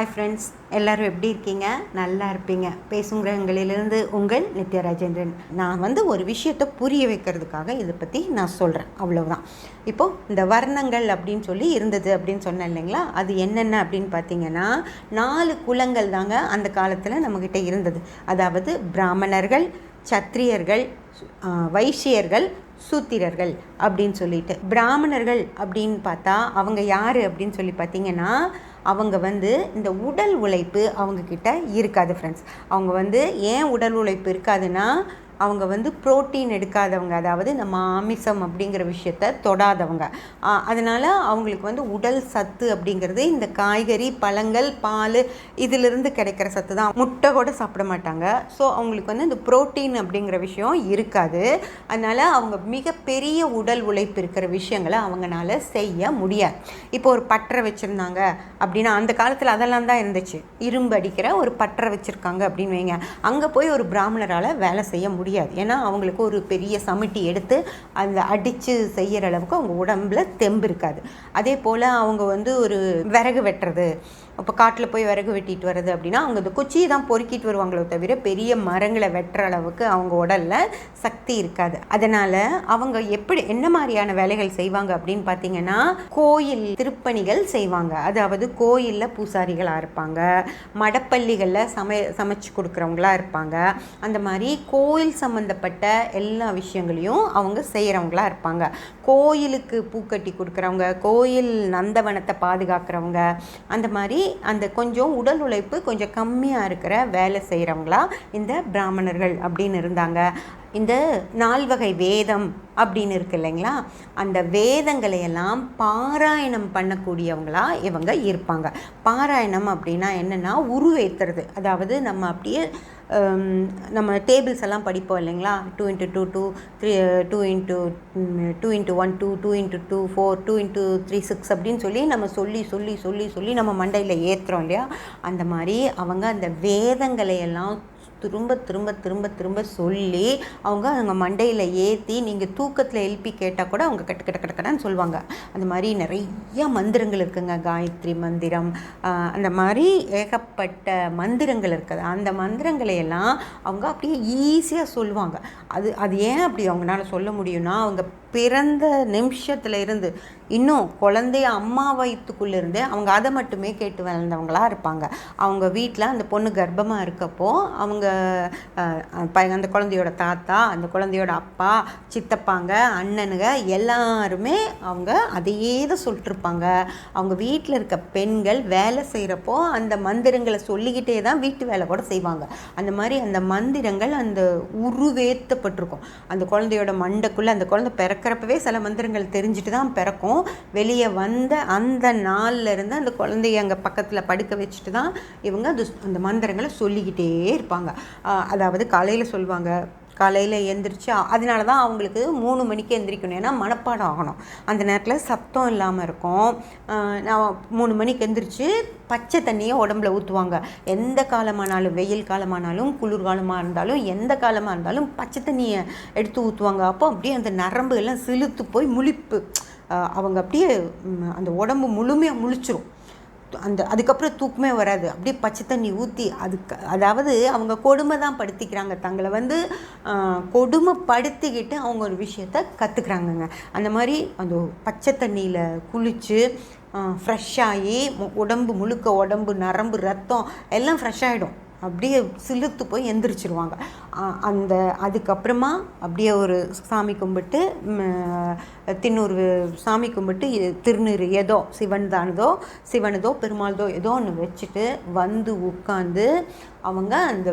Hi friends எல்லோரும் எப்படி இருக்கீங்க? நல்லா இருப்பீங்க. பேசும் கிரகங்களிலிருந்து உங்கள் நித்யராஜேந்திரன். நான் வந்து ஒரு விஷயத்தை புரிய வைக்கிறதுக்காக இதை பற்றி நான் சொல்கிறேன் அவ்வளோதான் இப்போது இந்த வர்ணங்கள் அப்படின்னு சொல்லி இருந்தது அப்படின்னு சொன்னேன் இல்லைங்களா? அது என்னென்ன அப்படின்னு பார்த்தீங்கன்னா நாலு குலங்கள் தாங்க அந்த காலத்தில் நம்மக்கிட்ட இருந்தது. அதாவது பிராமணர்கள் சத்திரியர்கள் வைசியர்கள் சூத்திரர்கள் அப்படின்னு சொல்லிட்டு. பிராமணர்கள் அப்படின்னு பார்த்தா அவங்க யார் அப்படின்னு சொல்லி பார்த்தீங்கன்னா அவங்க வந்து இந்த உடல் உழைப்பு அவங்கக்கிட்ட இருக்காது ஃப்ரெண்ட்ஸ் அவங்க வந்து ஏன் உடல் உழைப்பு இருக்காதுன்னா அவங்க வந்து புரோட்டீன் எடுக்காதவங்க அதாவது நம்ம ஆமிசம் அப்படிங்கிற விஷயத்த தொடாதவங்க. அதனால் அவங்களுக்கு வந்து உடல் சத்து அப்படிங்கிறது இந்த காய்கறி பழங்கள் பால் இதிலிருந்து கிடைக்கிற சத்து தான். முட்டை கூட சாப்பிட மாட்டாங்க. ஸோ அவங்களுக்கு வந்து இந்த ப்ரோட்டீன் அப்படிங்கிற விஷயம் இருக்காது. அதனால் அவங்க மிகப்பெரிய உடல் உழைப்பு இருக்கிற விஷயங்களை அவங்கனால செய்ய முடியாது. இப்போ ஒரு பட்டறை வச்சுருந்தாங்க அப்படின்னா அந்த காலத்தில் அதெல்லாம் தான் இருந்துச்சு. இரும்பு அடிக்கிற ஒரு பட்டறை வச்சுருக்காங்க அப்படின்னு வைங்க. அங்கே போய் ஒரு பிராமணரால் வேலை செய்ய முடியும். முடியாது. ஏன்னா அவங்களுக்கு ஒரு பெரிய சமிட்டி எடுத்து அந்த அடித்து செய்கிற அளவுக்கு அவங்க உடம்புல தெம்பு இருக்காது. அதே போல் அவங்க வந்து ஒரு விறகு வெட்டுறது இப்போ காட்டில் போய் விறகு வெட்டிட்டு வர்றது அப்படின்னா அவங்க இந்த குச்சியை தான் பொறுக்கிட்டு வருவாங்களோ தவிர பெரிய மரங்களை வெட்டுற அளவுக்கு அவங்க உடலில் சக்தி இருக்காது. அதனால் அவங்க எப்படி என்ன மாதிரியான வேலைகள் செய்வாங்க அப்படின்னு பார்த்தீங்கன்னா கோயில் திருப்பணிகள் செய்வாங்க. அதாவது கோயிலில் பூசாரிகளாக இருப்பாங்க மடப்பள்ளிகளில் சமை சமைச்சு கொடுக்குறவங்களா இருப்பாங்க. அந்த மாதிரி கோயில் சம்மந்தப்பட்ட எல்லா விஷயங்களையும் அவங்க செய்கிறவங்களா இருப்பாங்க. கோயிலுக்கு பூக்கட்டி கொடுக்குறவங்க கோயில் நந்தவனத்தை பாதுகாக்கிறவங்க அந்த மாதிரி அந்த கொஞ்சம் உடல் உழைப்பு கொஞ்சம் கம்மியாக இருக்கிற வேலை செய்கிறவங்களா இந்த பிராமணர்கள் அப்படின்னு இருந்தாங்க. இந்த நால்வகை வேதம் அப்படின்னு இருக்கு இல்லைங்களா? அந்த வேதங்களை எல்லாம் பாராயணம் பண்ணக்கூடியவங்களா இவங்க இருப்பாங்க. பாராயணம் அப்படின்னா என்னென்னா உருவேற்றுறது அதாவது நம்ம அப்படியே Um, நம்ம டேபிள்ஸ் எல்லாம் படிப்போம் இல்லைங்களா? Two into two two three two into two into one two two into two four two into three six அப்படின்னு சொல்லி நம்ம சொல்லி சொல்லி சொல்லி சொல்லி நம்ம மண்டையில் ஏற்றுறோம் இல்லையா? அந்த மாதிரி அவங்க அந்த வேதங்களை எல்லாம் திரும்ப திரும்ப திரும்ப திரும்ப சொல்லி அவங்க அவங்க மண்டையில் ஏற்றி நீங்கள் தூக்கத்தில் எழுப்பி கேட்டால் கூட அவங்க கட்டு கட்ட கட்டு கட்டன்னு சொல்லுவாங்க. அந்த மாதிரி நிறைய மந்திரங்கள் இருக்குங்க. காயத்ரி மந்திரம் அந்த மாதிரி ஏகப்பட்ட மந்திரங்கள் இருக்குது. அந்த மந்திரங்களை எல்லாம் அவங்க அப்படியே ஈஸியாக சொல்லுவாங்க. அது அது ஏன் அப்படி அவங்களால சொல்ல முடியும்னா அவங்க பிறந்த நிமிஷத்துல இருந்து இன்னும் குழந்தைய அம்மா வயிற்றுக்குள்ளேருந்தே அவங்க அதை மட்டுமே கேட்டு வளர்ந்தவங்களா இருப்பாங்க. அவங்க வீட்டில் அந்த பொண்ணு கர்ப்பமாக இருக்கப்போ அவங்க ப- அந்த குழந்தையோட தாத்தா அந்த குழந்தையோட அப்பா சித்தப்பாங்க அண்ணனுங்க எல்லாருமே அவங்க அதையே தான் சொல்லிட்டுருப்பாங்க. அவங்க வீட்டில் இருக்க பெண்கள் வேலை செய்கிறப்போ அந்த மந்திரங்களை சொல்லிக்கிட்டே தான் வீட்டு வேலை கூட செய்வாங்க. அந்த மாதிரி அந்த மந்திரங்கள் அந்த உருவேற்றப்பட்டிருக்கும் அந்த குழந்தையோட மண்டைக்குள்ளே அந்த குழந்தை பிறக்கிறப்பவே சில மந்திரங்கள் தெரிஞ்சுட்டு தான் பிறக்கும். வெளியே வந்த அந்த நாள்ல இருந்து அந்த குழந்தைய அங்கே பக்கத்தில் படுக்க வச்சுட்டு தான் இவங்க அது அந்த மந்திரங்களை சொல்லிக்கிட்டே இருப்பாங்க. அதாவது காலையில் சொல்லுவாங்க காலையில் எந்திரிச்சு அதனால தான் அவங்களுக்கு மூணு மணிக்கு எந்திரிக்கணும். ஏன்னா மனப்பாடம் ஆகணும். அந்த நேரத்தில் சத்தம் இல்லாமல் இருக்கும். நான் மூணு மணிக்கு எந்திரிச்சு பச்சை தண்ணியை உடம்புல ஊற்றுவாங்க எந்த காலமானாலும் வெயில் காலமானாலும் குளிர்காலமாக இருந்தாலும் எந்த காலமாக இருந்தாலும் பச்சை தண்ணியை எடுத்து ஊற்றுவாங்க அப்போ அப்படியே அந்த நரம்பு எல்லாம் சிலுத்து போய் முழிப்பு. அவங்க அப்படியே அந்த உடம்பு முழுமையாக முழிச்சிரும். அந்த அதுக்கப்புறம் தூக்கமே வராது. அப்படியே பச்சை தண்ணி ஊற்றி அதுக்கு அதாவது அவங்க கொடுமை தான் படுத்திக்கிறாங்க. தங்களை வந்து கொடுமைப்படுத்திக்கிட்டு அவங்க ஒரு விஷயத்த கற்றுக்குறாங்கங்க அந்த மாதிரி அந்த பச்சை தண்ணியில் குளித்து ஃப்ரெஷ்ஷாகி மு- உடம்பு முழுக்க உடம்பு நரம்பு ரத்தம் எல்லாம் ஃப்ரெஷ் ஆகிடும் அப்படியே சிலுத்து போய் எந்திரிச்சிருவாங்க. அந்த அதுக்கப்புறமா அப்படியே ஒரு சாமி கும்பிட்டு தின்னூர் சாமி கும்பிட்டு திருநீர் ஏதோ சிவன் தானதோ சிவனதோ பெருமாள்தோ ஏதோ ஒன்று வச்சுட்டு வந்து உட்காந்து அவங்க அந்த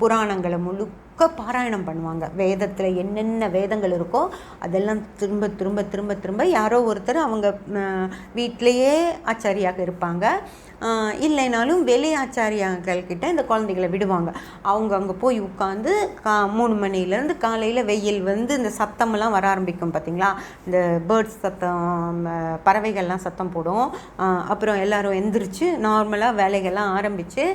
புராணங்களை முழு முழுக்க பாராயணம் பண்ணுவாங்க. வேதத்தில் என்னென்ன வேதங்கள் இருக்கோ அதெல்லாம் திரும்ப திரும்ப திரும்ப திரும்ப யாரோ ஒருத்தர் அவங்க வீட்டிலையே ஆச்சாரியாக இருப்பாங்க. இல்லைனாலும் வெளி ஆச்சாரியாக்கள் கிட்ட இந்த குழந்தைகளை விடுவாங்க. அவங்க அங்கே போய் உட்காந்து கா மூணு மணிலேருந்து காலையில் வெயில் வந்து இந்த சத்தமெல்லாம் வர ஆரம்பிக்கும் பார்த்தீங்களா இந்த பேர்ட்ஸ் சத்தம் பறவைகள்லாம் சத்தம் போடும். அப்புறம் எல்லோரும் எந்திரிச்சு நார்மலாக வேலைகள்லாம் ஆரம்பித்து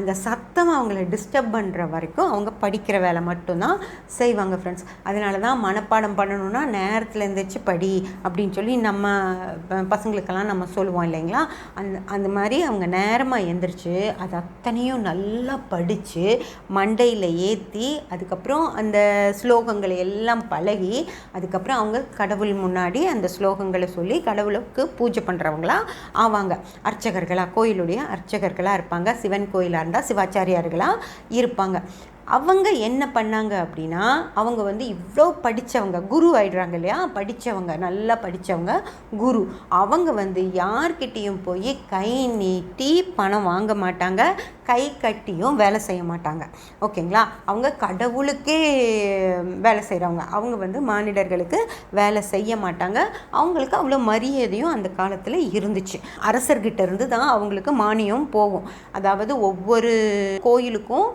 அந்த சத்தம் அவங்கள டிஸ்டர்ப் பண்ணுற வரைக்கும் அவங்க படிக்கிற வேலை வேலை மட்டும்தான் செய்வாங்க ஃப்ரெண்ட்ஸ் அதனால தான் மனப்பாடம் பண்ணணும்னா நேரத்தில் எழுந்திரிச்சு படி அப்படின்னு சொல்லி நம்ம பசங்களுக்கெல்லாம் நம்ம சொல்லுவோம் இல்லைங்களா? அந்த அந்த மாதிரி அவங்க நேரமாக எந்திரிச்சு அது அத்தனையும் நல்லா படித்து மண்டையில் ஏற்றி அதுக்கப்புறம் அந்த ஸ்லோகங்களை எல்லாம் பழகி அதுக்கப்புறம் அவங்க கடவுள் முன்னாடி அந்த ஸ்லோகங்களை சொல்லி கடவுளுக்கு பூஜை பண்ணுறவங்களாம் ஆவாங்க. அர்ச்சகர்களாக கோயிலுடைய அர்ச்சகர்களாக இருப்பாங்க. சிவன் கோயிலாக இருந்தால் சிவாச்சாரியார்களாக இருப்பாங்க. அவங்க என்ன பண்ணாங்க அப்படின்னா அவங்க வந்து இவ்வளோ படித்தவங்க குரு ஆயிடுறாங்க இல்லையா? படித்தவங்க நல்லா படித்தவங்க குரு. அவங்க வந்து யார்கிட்டேயும் போய் கை நீட்டி பணம் வாங்க மாட்டாங்க கை கட்டியும் வேலை செய்ய மாட்டாங்க. ஓகேங்களா? அவங்க கடவுளுக்கே வேலை செய்கிறவங்க அவங்க வந்து மானிடர்களுக்கு வேலை செய்ய மாட்டாங்க. அவங்களுக்கு அவ்வளோ மரியாதையும் அந்த காலத்தில் இருந்துச்சு. அரசர்கிட்ட இருந்து தான் அவங்களுக்கு மானியம் போகும். அதாவது ஒவ்வொரு கோயிலுக்கும்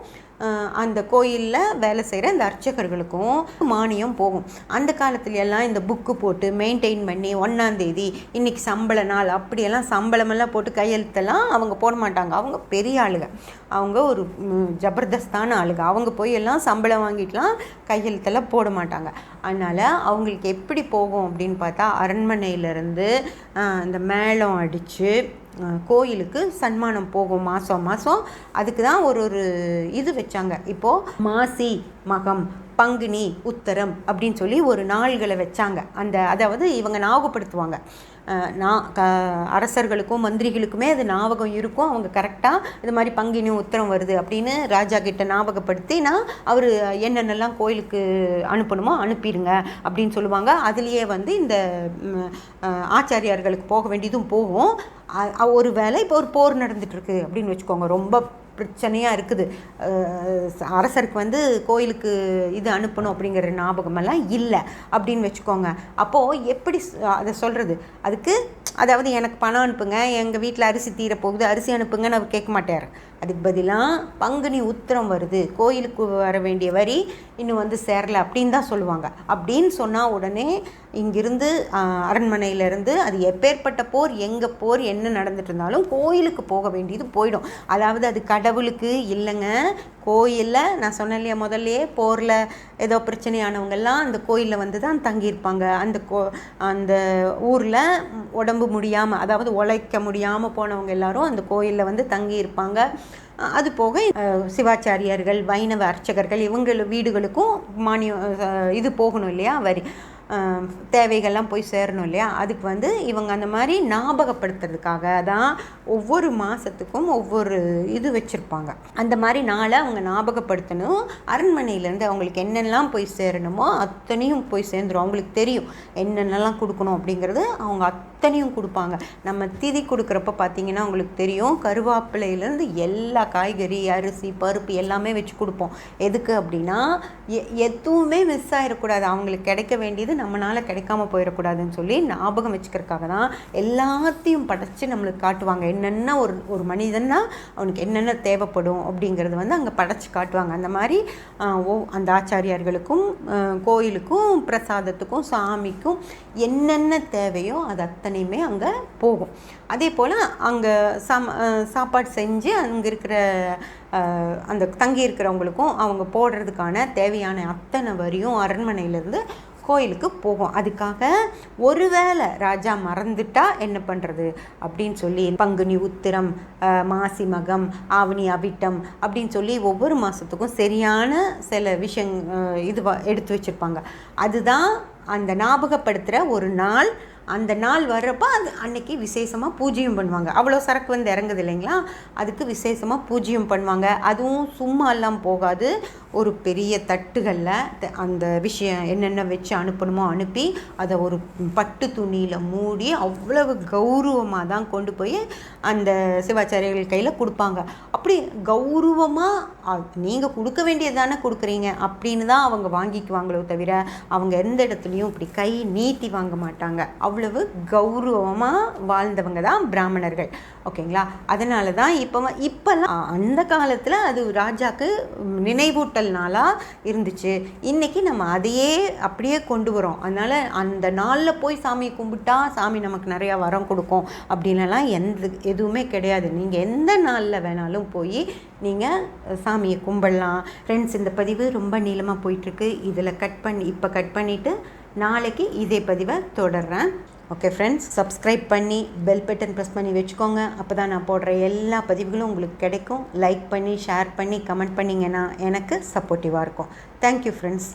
அந்த கோயிலில் வேலை செய்கிற இந்த அர்ச்சகர்களுக்கும் மானியம் போகும். அந்த காலத்துல எல்லாம் இந்த புக்கு போட்டு மெயின்டைன் பண்ணி ஒன்றாந்தேதி இன்னைக்கு சம்பள நாள் அப்படியெல்லாம் சம்பளமெல்லாம் போட்டு கையெழுத்தெல்லாம் அவங்க போட மாட்டாங்க. அவங்க பெரிய ஆளுங்க அவங்க ஒரு ஜபர்தஸ்தான ஆளுங்க அவங்க போய் எல்லாம் சம்பளம் வாங்கிட்டுலாம் கையெழுத்தெல்லாம் போட மாட்டாங்க. அதனால் அவங்களுக்கு எப்படி போகும் அப்படின்னு பார்த்தா அரண்மனையிலேருந்து இந்த மேளம் அடித்து கோயிலுக்கு சன்மானம் போகும் மாதம் மாதம் அதுக்கு தான் ஒரு ஒரு இது வச்சாங்க. இப்போது மாசி மகம் பங்குனி உத்தரம் அப்படின்னு சொல்லி ஒரு நாள்களை வச்சாங்க. அந்த அதாவது இவங்க ஞாபகப்படுத்துவாங்க நான் க அரசர்களுக்கும் மந்திரிகளுக்குமே அது ஞாபகம் இருக்கும். அவங்க கரெக்டாக இது மாதிரி பங்கினி உத்தரம் வருது அப்படின்னு ராஜா கிட்ட ஞாபகப்படுத்தி நான் அவர் என்னென்னலாம் கோயிலுக்கு அனுப்பணுமோ அனுப்பிடுங்க அப்படின்னு சொல்லுவாங்க. அதுலேயே வந்து இந்த ஆச்சாரியார்களுக்கு போக வேண்டியதும் போகும். ஒரு வேளை இப்போ ஒரு போர் நடந்துகிட்ருக்கு அப்படின்னு வச்சுக்கோங்க. ரொம்ப பிரச்சனையாக இருக்குது. அரசருக்கு வந்து கோயிலுக்கு இது அனுப்பணும் அப்படிங்கிற ஞாபகமெல்லாம் இல்லை அப்படின்னு வச்சுக்கோங்க. அப்போது எப்படி அதை சொல்கிறது அதுக்கு அதாவது எனக்கு பணம் அனுப்புங்க எங்கள் வீட்டில் அரிசி தீர போகுது அரிசி அனுப்புங்க அவர் கேட்க மாட்டேன் அதுக்கு பதிலாக பங்குனி உத்திரம் வருது. கோயிலுக்கு வர வேண்டிய வரி இன்னும் வந்து சேரலை அப்படின்னு தான் சொல்லுவாங்க. அப்படின்னு சொன்னால் உடனே இங்கிருந்து அரண்மனையிலேருந்து அது எப்பேற்பட்ட போர் எங்கே போர் என்ன நடந்துட்டு இருந்தாலும் கோயிலுக்கு போக வேண்டியது போயிடும். அதாவது அது கடவுளுக்கு இல்லைங்க. கோயிலில் நான் சொன்னேன் இல்லையா முதல்லையே போரில் ஏதோ பிரச்சனையானவங்கெல்லாம் அந்த கோயிலில் வந்து தான் தங்கியிருப்பாங்க. அந்த கோ அந்த ஊரில் உடம்பு முடியாமல் அதாவது உழைக்க முடியாமல் போனவங்க எல்லாரும் அந்த கோயிலில் வந்து தங்கியிருப்பாங்க. அது போக சிவாச்சாரியார்கள் வைணவ அர்ச்சகர்கள் இவங்க வீடுகளுக்கும் மானியம் இது போகணும் இல்லையா? வரி. தேவைகள்லாம் போய் சேரணும் இல்லையா? அதுக்கு வந்து இவங்க அந்த மாதிரி ஞாபகப்படுத்துறதுக்காக தான் ஒவ்வொரு மாதத்துக்கும் ஒவ்வொரு இது வச்சுருப்பாங்க. அந்த மாதிரி நாளை அவங்க ஞாபகப்படுத்தணும். அரண்மனையிலேருந்து அவங்களுக்கு என்னென்னலாம் போய் சேரணுமோ அத்தனையும் போய் சேர்ந்துரும். அவங்களுக்கு தெரியும் என்னென்னலாம் கொடுக்கணும் அப்படிங்கிறது அவங்க அத்தனையும் கொடுப்பாங்க. நம்ம திதி கொடுக்குறப்ப பார்த்திங்கன்னா அவங்களுக்கு தெரியும். கருவேப்பிலையிலேருந்து எல்லா காய்கறி அரிசி பருப்பு எல்லாமே வச்சு கொடுப்போம். எதுக்கு அப்படின்னா எ எதுவுமே மிஸ் ஆகிடக்கூடாது அவங்களுக்கு கிடைக்க வேண்டியது நம்மளால் கிடைக்காம போயிடக்கூடாதுன்னு சொல்லி ஞாபகம் வச்சுக்கிறதுக்காக தான் எல்லாத்தையும் படைச்சு நம்மளுக்கு காட்டுவாங்க. என்னென்ன ஒரு ஒரு மனிதன்னா அவனுக்கு என்னென்ன தேவைப்படும் அப்படிங்கிறது வந்து அங்கே படைச்சு காட்டுவாங்க. அந்த மாதிரி ஓ அந்த ஆச்சாரியார்களுக்கும் கோயிலுக்கும் பிரசாதத்துக்கும் சாமிக்கும் என்னென்ன தேவையோ அது அத்தனையுமே அங்கே போகும். அதே போல் அங்கே சம் சாப்பாடு செஞ்சு அங்கே இருக்கிற அந்த தங்கி இருக்கிறவங்களுக்கும் அவங்க போடுறதுக்கான தேவையான அத்தனை வரியும் அரண்மனையிலேருந்து கோயிலுக்கு போகும் அதுக்காக ஒருவேளை ராஜா மறந்துட்டா என்ன பண்ணுறது அப்படின்னு சொல்லி பங்குனி உத்திரம் மாசி மகம் ஆவணி அவிட்டம் அப்படின்னு சொல்லி ஒவ்வொரு மாதத்துக்கும் சரியான சில விஷயங் இதுவாக இது எடுத்து வச்சுருப்பாங்க. அதுதான் அந்த ஞாபகப்படுத்துகிற ஒரு நாள் அந்த நாள் வர்றப்போ அது அன்னைக்கு விசேஷமாக பூஜையும் பண்ணுவாங்க. அவ்வளோ சரக்கு வந்து இறங்குது இல்லைங்களா? அதுக்கு விசேஷமாக பூஜையும் பண்ணுவாங்க. அதுவும் சும்மா எல்லாம் போகாது. ஒரு பெரிய தட்டுகளில் அந்த விஷயம் என்னென்ன வச்சு அனுப்பணுமோ அனுப்பி அதை ஒரு பட்டு துணியில் மூடி அவ்வளவு கௌரவமாக தான் கொண்டு போய் அந்த சிவாச்சாரியர்கள் கையில் கொடுப்பாங்க. அப்படி கௌரவமாக நீங்கள் கொடுக்க வேண்டியது தானே கொடுக்குறீங்க? அப்படின்னு தான் அவங்க வாங்கிக்குவாங்களோ தவிர அவங்க எந்த இடத்துலையும் இப்படி கை நீட்டி வாங்க மாட்டாங்க. அவ்வளவு கௌரவமாக வாழ்ந்தவங்க தான் பிராமணர்கள். ஓகேங்களா? அதனால தான் இப்போ இப்போல்லாம் அந்த காலத்தில் அது ராஜாக்கு நினைவூட்டல் நாளாக இருந்துச்சு. இன்னைக்கு நம்ம அதையே அப்படியே கொண்டு வரோம் அதனால் அந்த நாளில் போய் சாமி கும்பிட்டா சாமி நமக்கு நிறையா வரம் கொடுக்கும். அப்படின்லாம் எந்த எதுவுமே கிடையாது. நீங்கள் எந்த நாளில் வேணாலும் போய் நீங்கள் சாமி சாமியை கும்பிடலாம். ஃப்ரெண்ட்ஸ் இந்த பதிவு ரொம்ப நீளமாக போயிட்டுருக்கு. இதில் கட் பண்ணி இப்போ கட் பண்ணிவிட்டு நாளைக்கு இதே பதிவை தொடர்றேன். ஓகே ஃப்ரெண்ட்ஸ் சப்ஸ்கிரைப் பண்ணி பெல் பட்டன் ப்ரெஸ் பண்ணி வச்சுக்கோங்க. அப்போ தான் நான் போடுற எல்லா பதிவுகளும் உங்களுக்கு கிடைக்கும். லைக் பண்ணி ஷேர் பண்ணி கமெண்ட் பண்ணிங்கன்னா எனக்கு சப்போர்ட்டிவாக இருக்கும். Thank you friends